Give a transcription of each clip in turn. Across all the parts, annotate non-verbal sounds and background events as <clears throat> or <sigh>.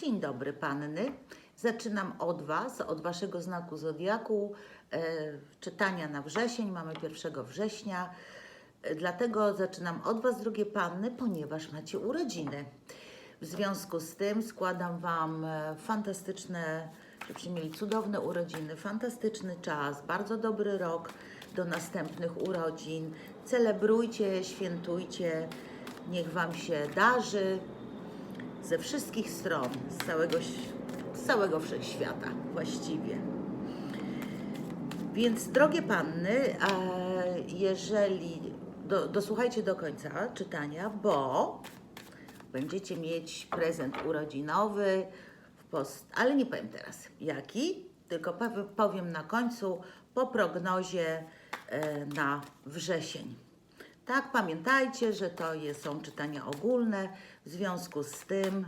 Dzień dobry panny. Zaczynam od Was, od Waszego znaku zodiaku. E, czytania na wrzesień, mamy 1 września. E, dlatego zaczynam od Was, drogie panny, ponieważ macie urodziny. W związku z tym składam Wam e, fantastyczne, żebyście mieli cudowne urodziny, fantastyczny czas, bardzo dobry rok do następnych urodzin. Celebrujcie, świętujcie, niech Wam się darzy ze wszystkich stron, z całego, z całego wszechświata właściwie. Więc drogie panny, jeżeli do, dosłuchajcie do końca czytania, bo będziecie mieć prezent urodzinowy, w post, ale nie powiem teraz jaki, tylko powie- powiem na końcu po prognozie e, na wrzesień. Tak, pamiętajcie, że to jest, są czytania ogólne, w związku z tym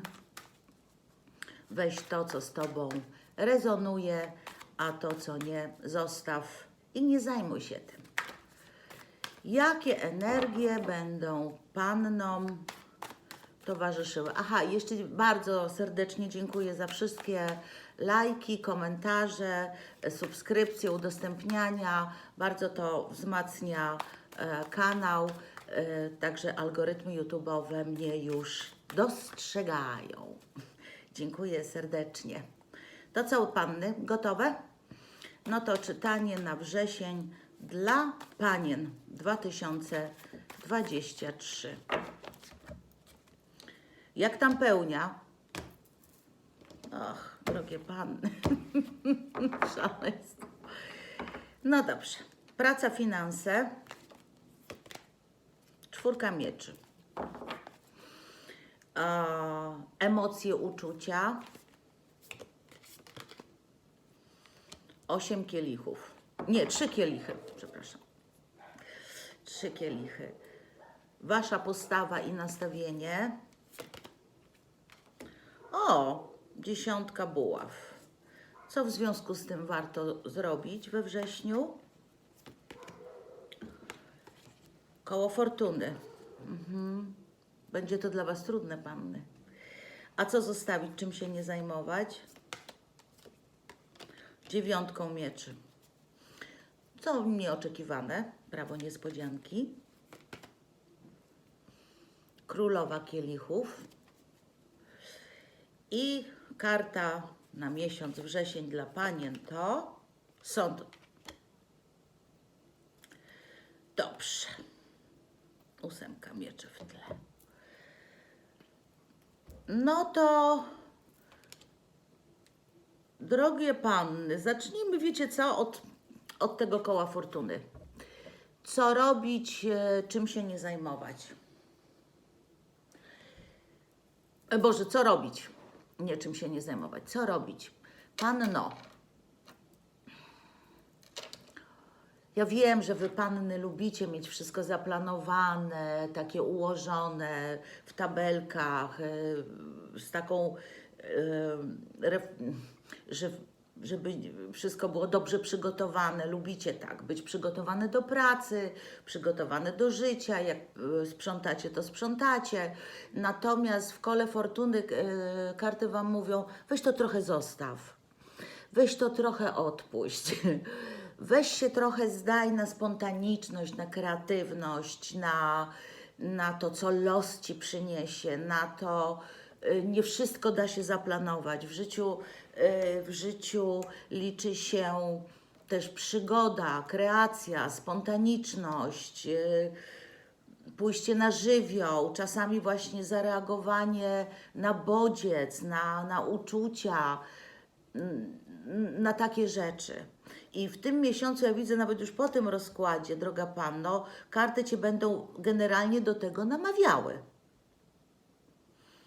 weź to, co z Tobą rezonuje, a to, co nie, zostaw i nie zajmuj się tym. Jakie energie będą Pannom towarzyszyły? Aha, jeszcze bardzo serdecznie dziękuję za wszystkie lajki, komentarze, subskrypcje, udostępniania. Bardzo to wzmacnia kanał, e, także algorytmy YouTube'owe mnie już dostrzegają. Dziękuję serdecznie. To co, panny, gotowe? No to czytanie na wrzesień dla panien 2023. Jak tam pełnia? Och, drogie panny. <laughs> Szaleństwo. No dobrze. Praca, finanse. Czwórka mieczy. E, emocje, uczucia. Osiem kielichów. Nie, trzy kielichy, przepraszam. Trzy kielichy. Wasza postawa i nastawienie. O, dziesiątka buław. Co w związku z tym warto zrobić we wrześniu? Koło fortuny. Mhm. Będzie to dla Was trudne, panny. A co zostawić, czym się nie zajmować? Dziewiątką mieczy. Co nieoczekiwane? Prawo niespodzianki. Królowa kielichów. I karta na miesiąc wrzesień dla panien to sąd. Dobrze. Ósemka mieczy w tle. No to drogie panny, zacznijmy, wiecie co, od, od tego koła fortuny. Co robić, e, czym się nie zajmować? E, Boże, co robić? Nie czym się nie zajmować. Co robić? Panno. Ja wiem, że wy panny lubicie mieć wszystko zaplanowane, takie ułożone w tabelkach, e, z taką, e, żeby wszystko było dobrze przygotowane. Lubicie tak, być przygotowane do pracy, przygotowane do życia. Jak e, sprzątacie, to sprzątacie. Natomiast w kole fortuny karty wam mówią, weź to trochę zostaw. Weź to trochę odpuść. <laughs> Weź się trochę zdaj na spontaniczność, na kreatywność, na, na to, co los ci przyniesie, na to, y, nie wszystko da się zaplanować. W życiu, y, w życiu liczy się też przygoda, kreacja, spontaniczność. y, pójście na żywioł, czasami właśnie zareagowanie na bodziec, na, na uczucia, na takie rzeczy. I w tym miesiącu, ja widzę nawet już po tym rozkładzie, droga panno, karty cię będą generalnie do tego namawiały.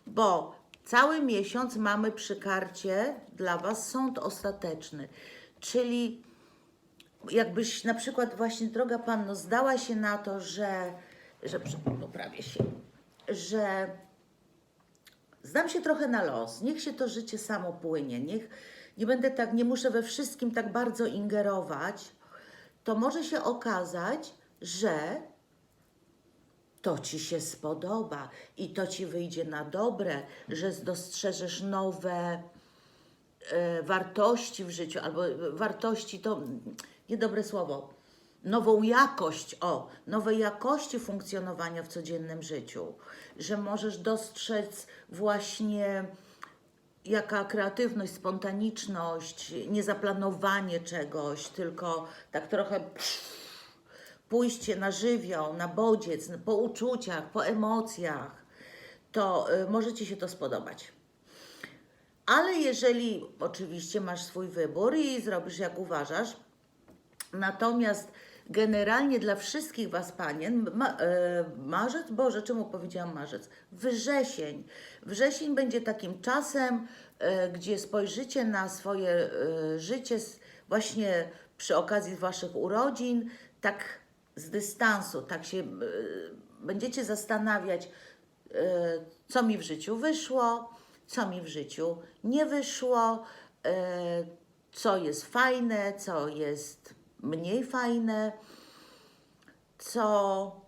Bo cały miesiąc mamy przy karcie dla Was sąd ostateczny, czyli jakbyś na przykład właśnie, droga panno, zdała się na to, że, że poprawię się, że zdam się trochę na los, niech się to życie samo płynie, niech nie będę tak, nie muszę we wszystkim tak bardzo ingerować, to może się okazać, że to ci się spodoba i to ci wyjdzie na dobre, że dostrzeżesz nowe e, wartości w życiu, albo e, wartości to niedobre słowo, nową jakość, o, nowe jakości funkcjonowania w codziennym życiu, że możesz dostrzec właśnie jaka kreatywność, spontaniczność, niezaplanowanie czegoś, tylko tak trochę pójście na żywioł, na bodziec, po uczuciach, po emocjach, to y, może Ci się to spodobać. Ale jeżeli oczywiście masz swój wybór i zrobisz jak uważasz, natomiast generalnie dla wszystkich Was panien, ma, e, marzec, Boże, czemu powiedziałam marzec? Wrzesień. Wrzesień będzie takim czasem, e, gdzie spojrzycie na swoje e, życie s- właśnie przy okazji Waszych urodzin, tak z dystansu, tak się e, będziecie zastanawiać, e, co mi w życiu wyszło, co mi w życiu nie wyszło, e, co jest fajne, co jest mniej fajne, co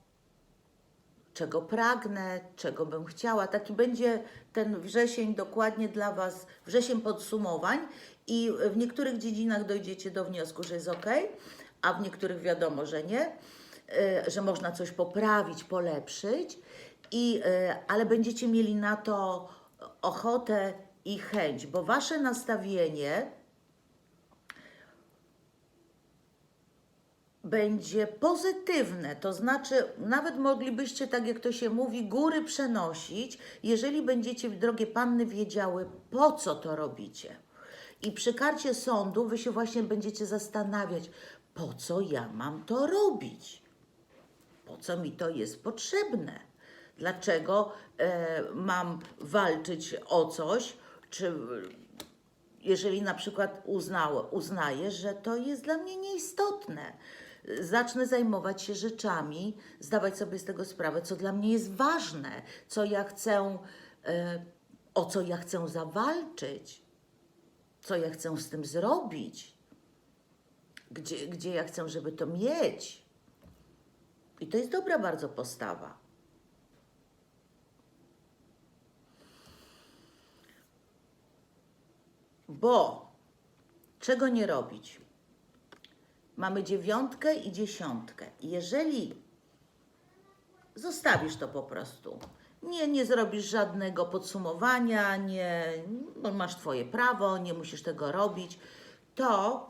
czego pragnę, czego bym chciała. Taki będzie ten wrzesień dokładnie dla Was, wrzesień podsumowań i w niektórych dziedzinach dojdziecie do wniosku, że jest ok, a w niektórych wiadomo, że nie, y, że można coś poprawić, polepszyć, i, y, ale będziecie mieli na to ochotę i chęć, bo Wasze nastawienie będzie pozytywne, to znaczy nawet moglibyście, tak jak to się mówi, góry przenosić, jeżeli będziecie, drogie panny, wiedziały, po co to robicie. I przy karcie sądu wy się właśnie będziecie zastanawiać, po co ja mam to robić? Po co mi to jest potrzebne? Dlaczego e, mam walczyć o coś, czy jeżeli na przykład uznało, uznaję, że to jest dla mnie nieistotne, zacznę zajmować się rzeczami, zdawać sobie z tego sprawę, co dla mnie jest ważne, co ja chcę, e, o co ja chcę zawalczyć, co ja chcę z tym zrobić, gdzie, gdzie ja chcę, żeby to mieć. I to jest dobra bardzo postawa. Bo czego nie robić? Mamy dziewiątkę i dziesiątkę. Jeżeli zostawisz to po prostu, nie, nie zrobisz żadnego podsumowania, nie, bo masz Twoje prawo, nie musisz tego robić, to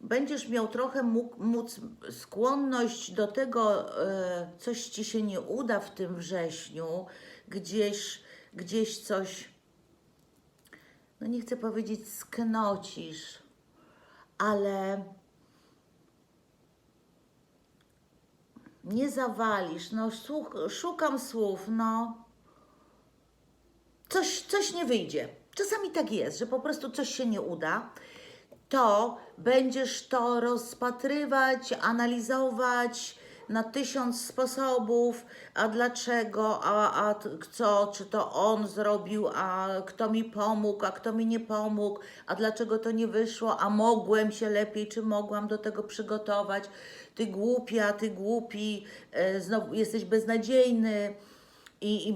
będziesz miał trochę móc skłonność do tego, e, coś Ci się nie uda w tym wrześniu, gdzieś, gdzieś coś no nie chcę powiedzieć sknocisz, ale nie zawalisz. No szukam słów, no. Coś, coś nie wyjdzie. Czasami tak jest, że po prostu coś się nie uda. To będziesz to rozpatrywać, analizować na tysiąc sposobów, a dlaczego, a, a co, czy to on zrobił, a kto mi pomógł, a kto mi nie pomógł, a dlaczego to nie wyszło, a mogłem się lepiej, czy mogłam do tego przygotować. Ty głupia, ty głupi, e, znowu jesteś beznadziejny i, i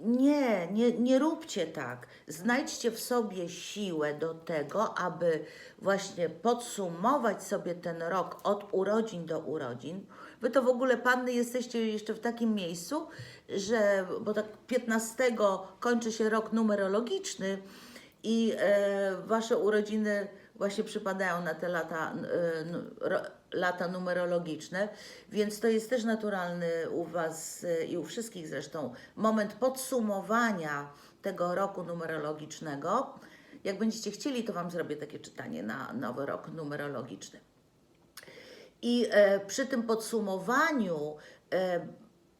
nie, nie, nie róbcie tak. Znajdźcie w sobie siłę do tego, aby właśnie podsumować sobie ten rok od urodzin do urodzin. Wy to w ogóle, panny, jesteście jeszcze w takim miejscu, że, bo tak 15 kończy się rok numerologiczny i e, wasze urodziny właśnie przypadają na te lata, e, lata numerologiczne, więc to jest też naturalny u Was e, i u wszystkich zresztą moment podsumowania tego roku numerologicznego. Jak będziecie chcieli, to Wam zrobię takie czytanie na nowy rok numerologiczny. I e, przy tym podsumowaniu e,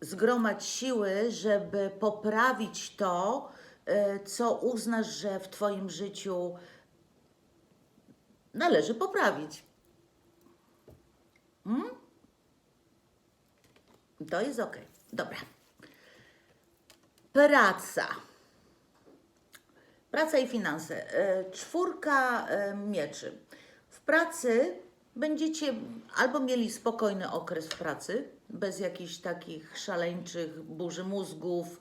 zgromadź siły, żeby poprawić to, e, co uznasz, że w Twoim życiu należy poprawić. Hmm? To jest ok. Dobra. Praca. Praca i finanse. Czwórka mieczy. W pracy będziecie albo mieli spokojny okres pracy, bez jakichś takich szaleńczych burzy mózgów,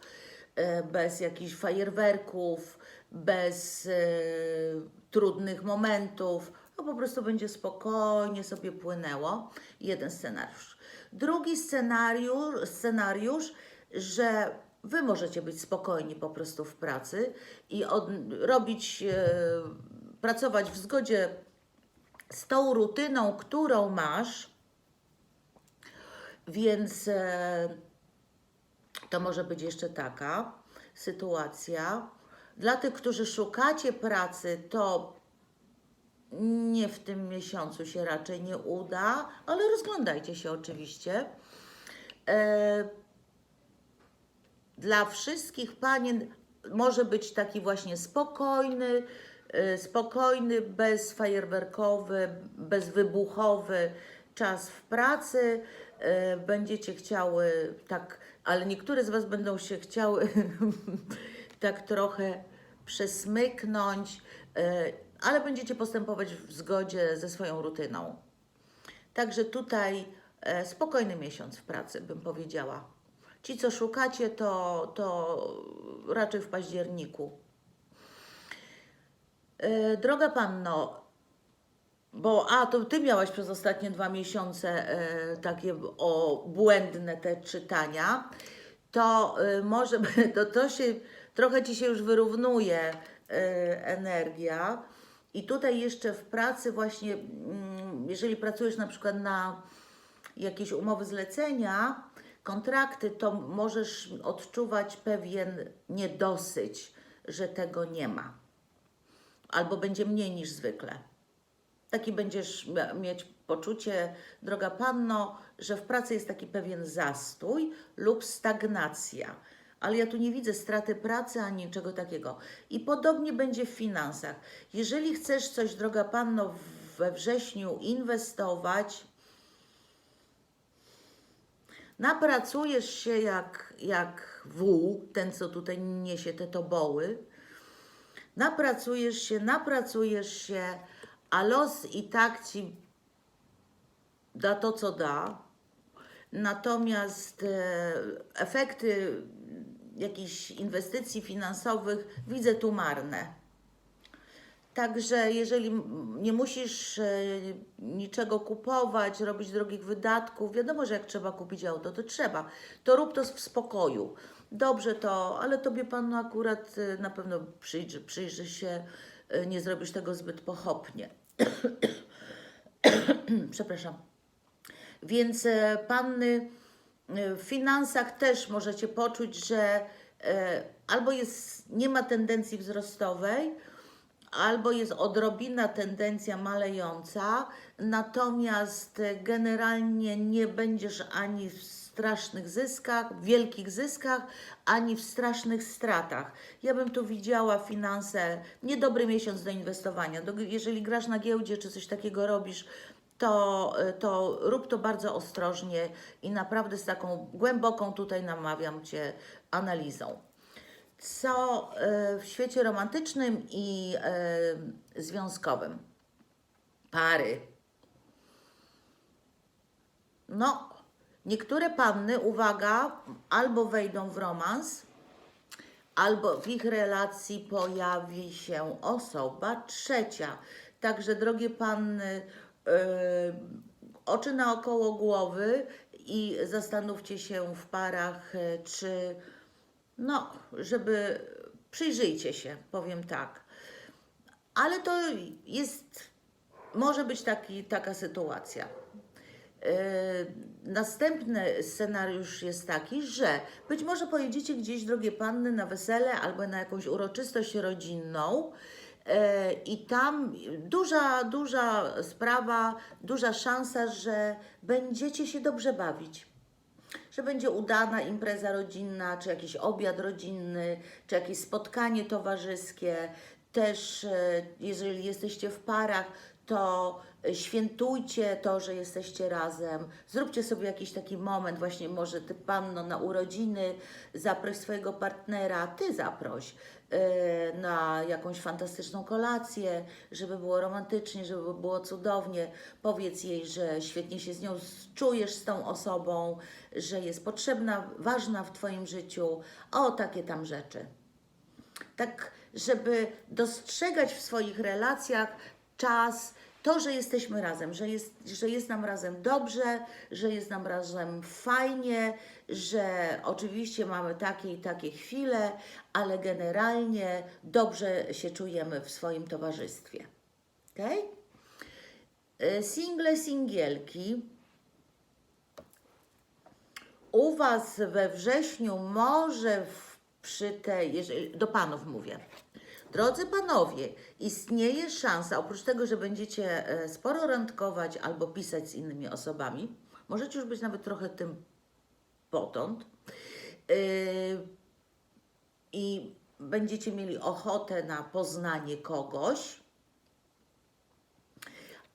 e, bez jakichś fajerwerków, bez e, trudnych momentów. No po prostu będzie spokojnie sobie płynęło. Jeden scenariusz. Drugi scenariusz, scenariusz że Wy możecie być spokojni po prostu w pracy i od, robić, e, pracować w zgodzie z tą rutyną, którą masz, więc e, to może być jeszcze taka sytuacja. Dla tych, którzy szukacie pracy, to nie w tym miesiącu się raczej nie uda, ale rozglądajcie się oczywiście. E, dla wszystkich panien może być taki właśnie spokojny, y, spokojny, bezfajerwerkowy, bezwybuchowy czas w pracy. Y, Będziecie chciały tak, ale niektóre z Was będą się chciały <laughs> tak trochę przesmyknąć, y, ale będziecie postępować w zgodzie ze swoją rutyną. Także tutaj spokojny miesiąc w pracy, bym powiedziała. Ci, co szukacie, to, to raczej w październiku. E, droga panno, bo a to ty miałaś przez ostatnie dwa miesiące e, takie o błędne te czytania, to e, może <laughs> to, to się trochę ci się już wyrównuje energia. I tutaj jeszcze w pracy właśnie, mm, jeżeli pracujesz na przykład na jakieś umowy zlecenia, kontrakty, to możesz odczuwać pewien niedosyć, że tego nie ma. Albo będzie mniej niż zwykle. Taki będziesz mieć poczucie, droga panno, że w pracy jest taki pewien zastój lub stagnacja. Ale ja tu nie widzę straty pracy ani niczego takiego. I podobnie będzie w finansach. Jeżeli chcesz coś, droga panno, we wrześniu inwestować, napracujesz się jak, jak wół, ten co tutaj niesie te toboły, napracujesz się, napracujesz się, a los i tak ci da to, co da. Natomiast e, efekty jakichś inwestycji finansowych widzę tu marne. Także jeżeli nie musisz e, niczego kupować, robić drogich wydatków, wiadomo, że jak trzeba kupić auto, to trzeba. To rób to w spokoju. Dobrze to, ale tobie pan akurat e, na pewno przyjrzy, przyjrzy się, e, nie zrobisz tego zbyt pochopnie. <clears throat> Przepraszam. Więc e, panny w finansach też możecie poczuć, że albo jest, nie ma tendencji wzrostowej, albo jest odrobina tendencja malejąca, natomiast generalnie nie będziesz ani w strasznych zyskach, wielkich zyskach, ani w strasznych stratach. Ja bym tu widziała finanse, niedobry miesiąc do inwestowania. Jeżeli grasz na giełdzie czy coś takiego robisz, to, to rób to bardzo ostrożnie i naprawdę z taką głęboką tutaj namawiam Cię analizą co e, w świecie romantycznym i e, związkowym. Pary. No, niektóre panny, uwaga, albo wejdą w romans, albo w ich relacji pojawi się osoba trzecia. Także, drogie panny, e, oczy naokoło głowy i zastanówcie się w parach, e, czy no, żeby przyjrzyjcie się, powiem tak. Ale to jest, może być taki, taka sytuacja. Yy, następny scenariusz jest taki, że być może pojedziecie gdzieś, drogie panny, na wesele albo na jakąś uroczystość rodzinną. yy, I tam duża, duża sprawa, duża szansa, że będziecie się dobrze bawić że będzie udana impreza rodzinna, czy jakiś obiad rodzinny, czy jakieś spotkanie towarzyskie. Też e, jeżeli jesteście w parach, to świętujcie to, że jesteście razem. Zróbcie sobie jakiś taki moment, właśnie może ty panno na urodziny, zaproś swojego partnera, ty zaproś. e, na jakąś fantastyczną kolację, żeby było romantycznie, żeby było cudownie. Powiedz jej, że świetnie się z nią czujesz, z tą osobą, że jest potrzebna, ważna w Twoim życiu. O, takie tam rzeczy tak, żeby dostrzegać w swoich relacjach czas, to, że jesteśmy razem, że jest, że jest nam razem dobrze, że jest nam razem fajnie, że oczywiście mamy takie i takie chwile, ale generalnie dobrze się czujemy w swoim towarzystwie. Ok? Single, singielki. U Was we wrześniu może w, przy tej, do Panów mówię. Drodzy Panowie, istnieje szansa, oprócz tego, że będziecie e, sporo randkować albo pisać z innymi osobami, możecie już być nawet trochę tym potąd yy, i będziecie mieli ochotę na poznanie kogoś,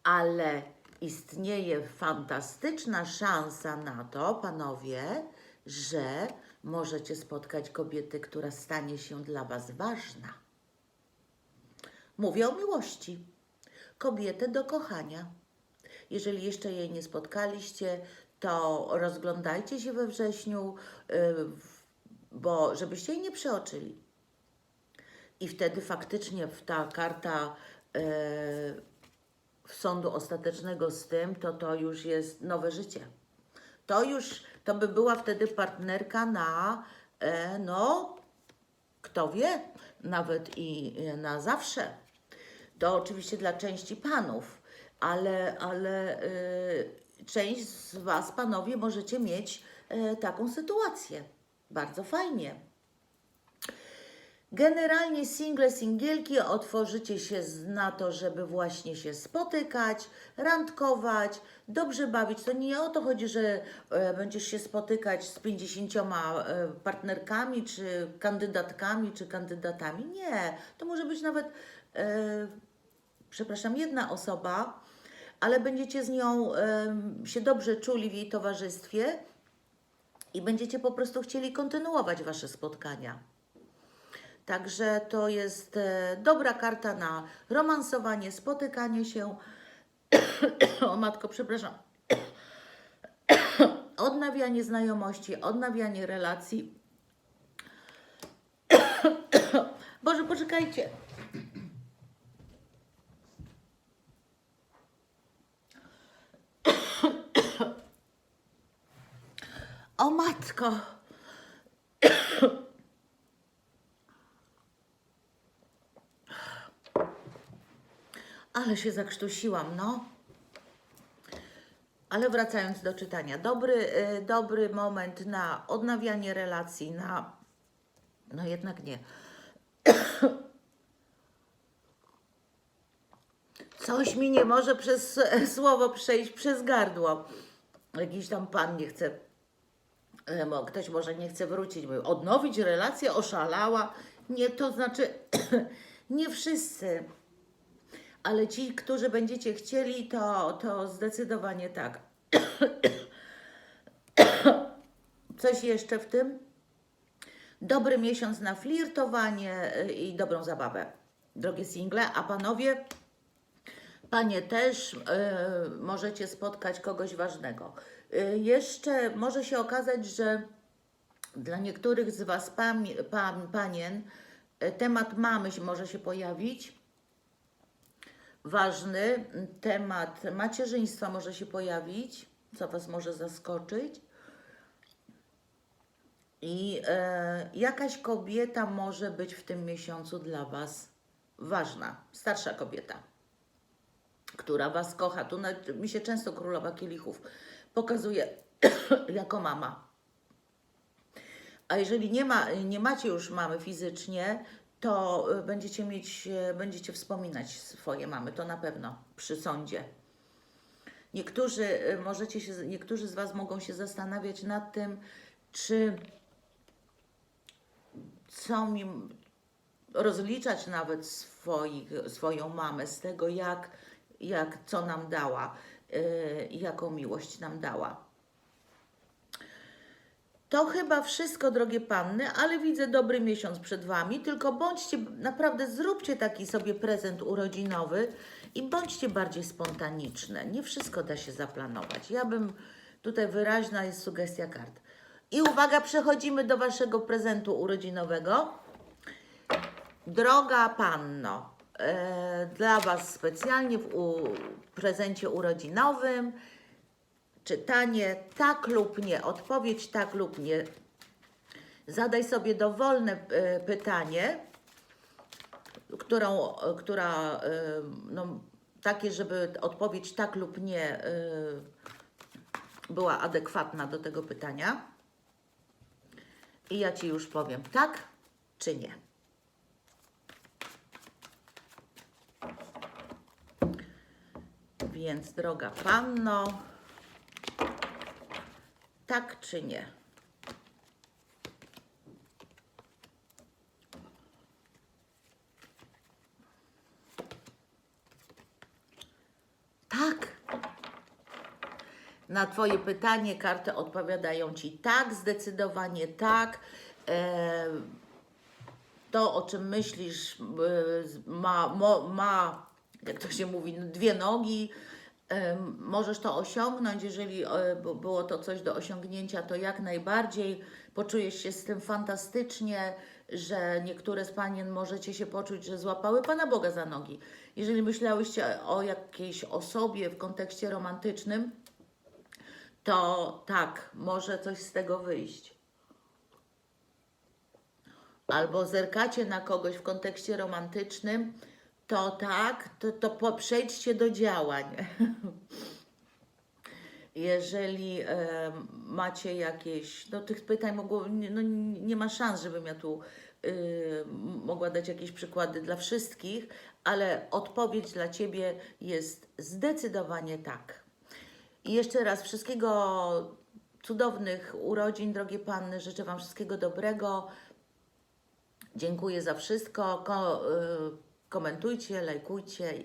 ale istnieje fantastyczna szansa na to, panowie, że możecie spotkać kobietę, która stanie się dla Was ważna. Mówię o miłości. Kobietę do kochania. Jeżeli jeszcze jej nie spotkaliście, to rozglądajcie się we wrześniu, w- bo żebyście jej nie przeoczyli. I wtedy faktycznie ta karta yy, w sądu ostatecznego z tym, to to już jest nowe życie. To już, to by była wtedy partnerka na, e, no, kto wie, nawet i e, na zawsze. To oczywiście dla części panów, ale, ale e, część z Was, panowie, możecie mieć e, taką sytuację. Bardzo fajnie. Generalnie single, singielki otworzycie się na to, żeby właśnie się spotykać, randkować, dobrze bawić. To nie o to chodzi, że e, będziesz się spotykać z 50 e, partnerkami, czy kandydatkami, czy kandydatami. Nie, to może być nawet, przepraszam, jedna osoba, ale będziecie z nią się dobrze czuli w jej towarzystwie i będziecie po prostu chcieli kontynuować Wasze spotkania. Także to jest e, dobra karta na romansowanie, spotykanie się. <coughs> o matko, przepraszam. <coughs> odnawianie znajomości, odnawianie relacji. <coughs> Boże, poczekajcie. O matko. Ale się zakrztusiłam, no. Ale wracając do czytania, dobry, y, dobry moment na odnawianie relacji, na. No jednak nie. Coś mi nie może przez e, słowo przejść przez gardło. Jakiś tam pan nie chce, ktoś może nie chce wrócić, odnowić relację, oszalała. Nie, to znaczy, <clears throat> nie wszyscy. Ale ci, którzy będziecie chcieli, to, to zdecydowanie tak. <clears throat> Coś jeszcze w tym? Dobry miesiąc na flirtowanie y, i dobrą zabawę. Drogie single, a panowie, panie też y, możecie spotkać kogoś ważnego. Y, jeszcze może się okazać, że dla niektórych z Was, pam, pan, panien, y, temat mamy może się pojawić ważny temat macierzyństwa może się pojawić, co Was może zaskoczyć. I e, jakaś kobieta może być w tym miesiącu dla Was ważna, starsza kobieta, która Was kocha. Tu mi się często królowa kielichów pokazuje <coughs> jako mama. A jeżeli nie, ma, nie macie już mamy fizycznie, to y, będziecie mieć, y, będziecie wspominać swoje mamy, to na pewno przy sądzie. Niektórzy, y, możecie się, niektórzy z Was mogą się zastanawiać nad tym, czy chcą mi rozliczać nawet swoich, swoją mamę z tego, jak, jak co nam dała, y, jaką miłość nam dała. To chyba wszystko, drogie panny, ale widzę dobry miesiąc przed wami. Tylko bądźcie, naprawdę zróbcie taki sobie prezent urodzinowy i bądźcie bardziej spontaniczne. Nie wszystko da się zaplanować. Ja bym tutaj wyraźna jest sugestia kart. I uwaga, przechodzimy do waszego prezentu urodzinowego. Droga panno, dla was specjalnie w prezencie urodzinowym czytanie tak lub nie, odpowiedź tak lub nie. Zadaj sobie dowolne e, pytanie, którą, e, która, e, no, takie, żeby odpowiedź tak lub nie e, była adekwatna do tego pytania. I ja Ci już powiem tak czy nie. Więc droga panno, tak czy nie? Tak. Na Twoje pytanie karty odpowiadają Ci tak, zdecydowanie tak. E, to, o czym myślisz, e, ma, mo, ma, jak to się mówi, dwie nogi. Możesz to osiągnąć, jeżeli e, było to coś do osiągnięcia, to jak najbardziej poczujesz się z tym fantastycznie, że niektóre z panien możecie się poczuć, że złapały Pana Boga za nogi. Jeżeli myślałyście o jakiejś osobie w kontekście romantycznym, to tak, może coś z tego wyjść. Albo zerkacie na kogoś w kontekście romantycznym, to tak, to, to po, przejdźcie do działań. <laughs> Jeżeli em, macie jakieś, no tych pytań mogło, no, nie ma szans, żebym ja tu y, mogła dać jakieś przykłady dla wszystkich, ale odpowiedź dla Ciebie jest zdecydowanie tak. I jeszcze raz wszystkiego cudownych urodzin, drogie panny. Życzę Wam wszystkiego dobrego. Dziękuję za wszystko. Ko, y, komentujcie, lajkujcie,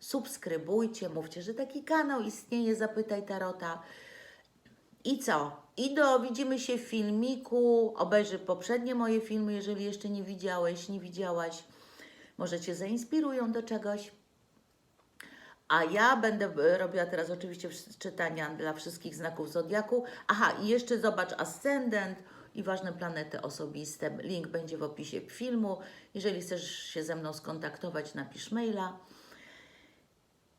subskrybujcie. Mówcie, że taki kanał istnieje. Zapytaj Tarota. I co? I do widzimy się w filmiku. Obejrzyj poprzednie moje filmy, jeżeli jeszcze nie widziałeś, nie widziałaś. Może Cię zainspirują do czegoś. A ja będę e, robiła teraz oczywiście czytania dla wszystkich znaków zodiaku. Aha, i jeszcze zobacz ascendent i ważne planety osobiste. Link będzie w opisie filmu. Jeżeli chcesz się ze mną skontaktować, napisz maila.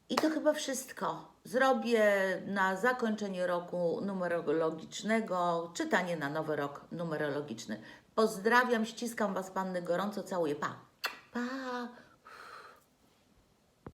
I to chyba wszystko. Zrobię na zakończenie roku numerologicznego czytanie na nowy rok numerologiczny. Pozdrawiam, ściskam Was, panny, gorąco, całuję. Pa! Pa!